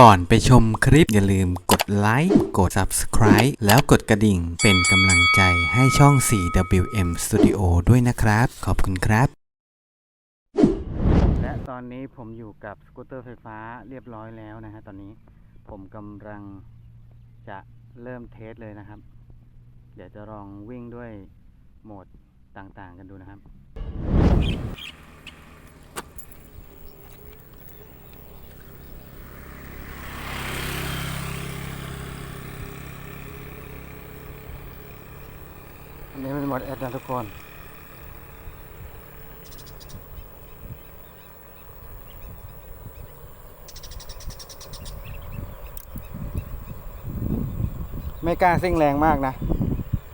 ก่อนไปชมคลิปอย่าลืมกดไลค์กด Subscribe แล้วกดกระดิ่งเป็นกำลังใจให้ช่อง 4WM Studio ด้วยนะครับ ขอบคุณครับ และตอนนี้ผมอยู่กับสกูตเตอร์ไฟฟ้าเรียบร้อยแล้วนะฮะตอนนี้ผมกำลังจะเริ่มเทสเลยนะครับ เดี๋ยวจะลองวิ่งด้วยโหมดต่างๆกันดูนะครับ อันนี้เป็นหมดแอดนะทุกคนไม่กล้าซิ่งแรงมากนะ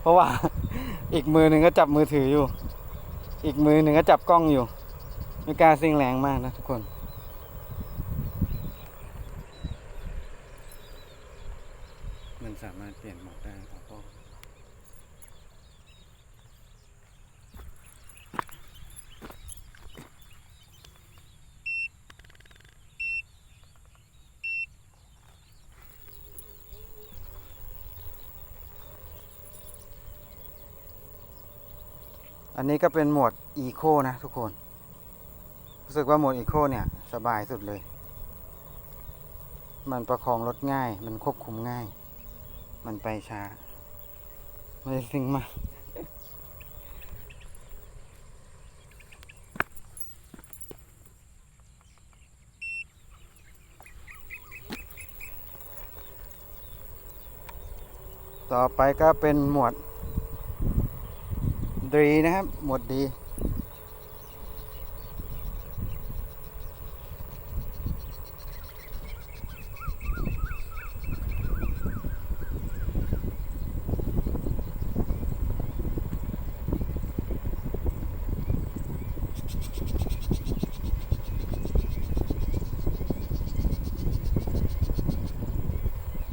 เพราะว่า อีกมือหนึ่งก็จับมือถืออยู่ อีกมือหนึ่งก็จับกล้องอยู่ ไม่กล้าซิ่งแรงมากนะทุกคนมันสามารถเปลี่ยนโหมดได้ออโต้ อันนี้ก็เป็นโหมดอีโคนะทุกคน รู้สึกว่าโหมดอีโคเนี่ย สบายสุดเลย มันประคองรถง่าย มันควบคุมง่าย มันไปช้า ไม่ได้ซิ่งมากต่อไปก็เป็นหมวด ดีนะครับ หมดดี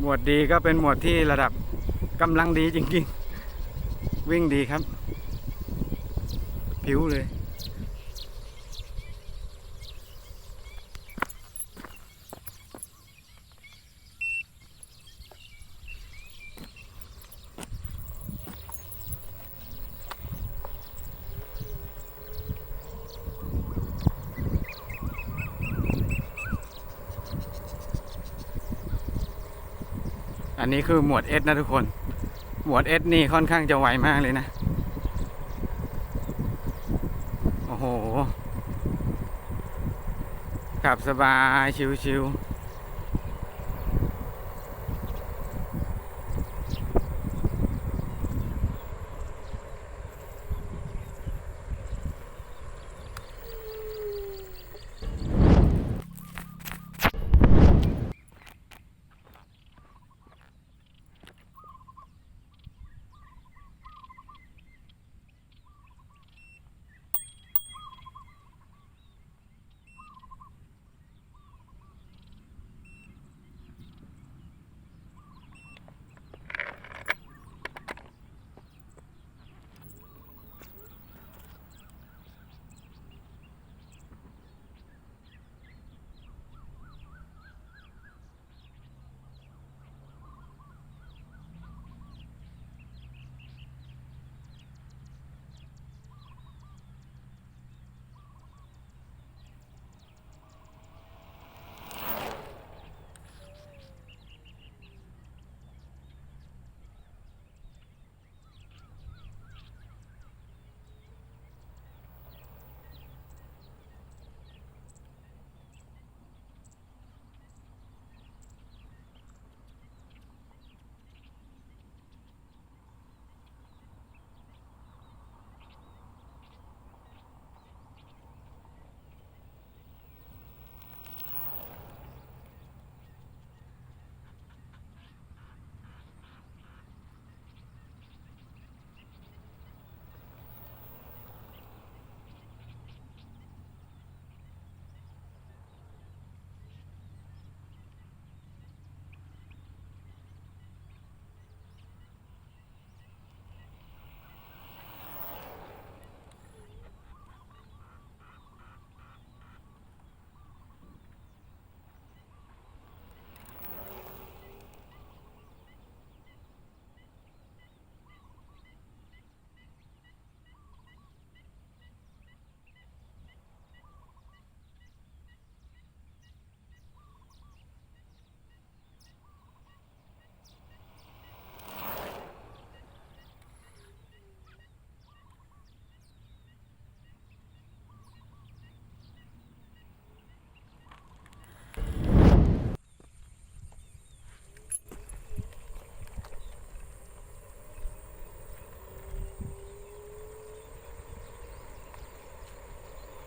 หมวดดีก็เป็นหมวดที่ระดับกำลังดีจริงๆ วิ่งดีครับ ผิวเลยอันนี้คือหมวด S นะทุกคน หมวด S นี่ค่อนข้างจะไวมากเลยนะ โห ขับสบายชิว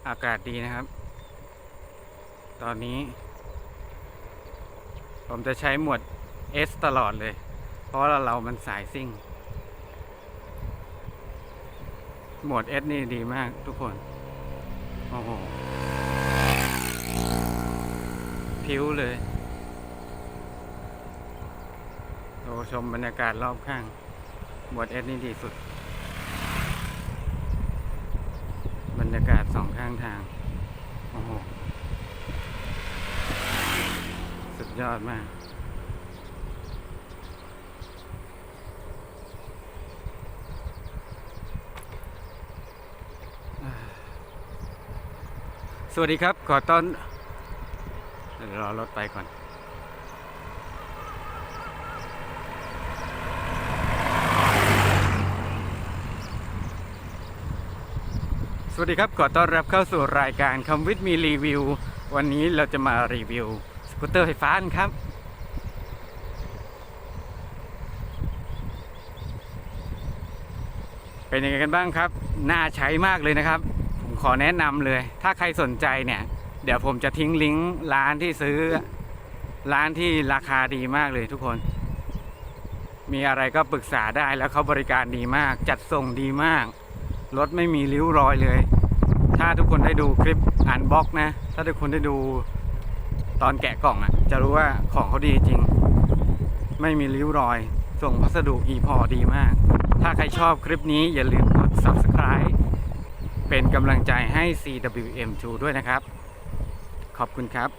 อากาศดีนะครับ ตอนนี้ ผมจะใช้หมวด S ตลอดเลย เพราะว่าเรามันสายซิ่ง หมวด S นี่ดีมากทุกคน โอ้โหผิวเลยโอ้ชมบรรยากาศรอบข้าง หมวด S นี่ดีสุด บรรยางทาง โอ้โห สุดยอดมาก สวัสดีครับ ขอต้อนรอรถไปก่อน วัสดีครับ ขอต้อนรับเข้าสู่รายการคำวิทย์มีรีวิว วันนี้เราจะมารีวิวสกูตเตอร์ไฟฟ้านครับ เป็นยังไงกันบ้างครับ น่าใช้มากเลยนะครับ ผมขอแนะนำเลย ถ้าใครสนใจเนี่ย เดี๋ยวผมจะทิ้งลิงก์ร้านที่ซื้อ ร้านที่ราคาดีมากเลยทุกคน มีอะไรก็ปรึกษาได้แล้วเขาบริการดีมาก จัดส่งดีมาก รถไม่มีริ้วรอยเลย ถ้าทุกคนได้ดูคลิปอ่านบล็อกนะ ถ้าทุกคนได้ดูตอนแกะกล่องอะ่ะ จะรู้ว่าของเขาดีจริง ไม่มีริ้วรอย ส่งพัสดุอีพอดีมาก ถ้าใครชอบคลิปนี้อย่าลืมกด subscribe เป็นกำลังใจให้ CWM2 ด้วยนะครับ ขอบคุณครับ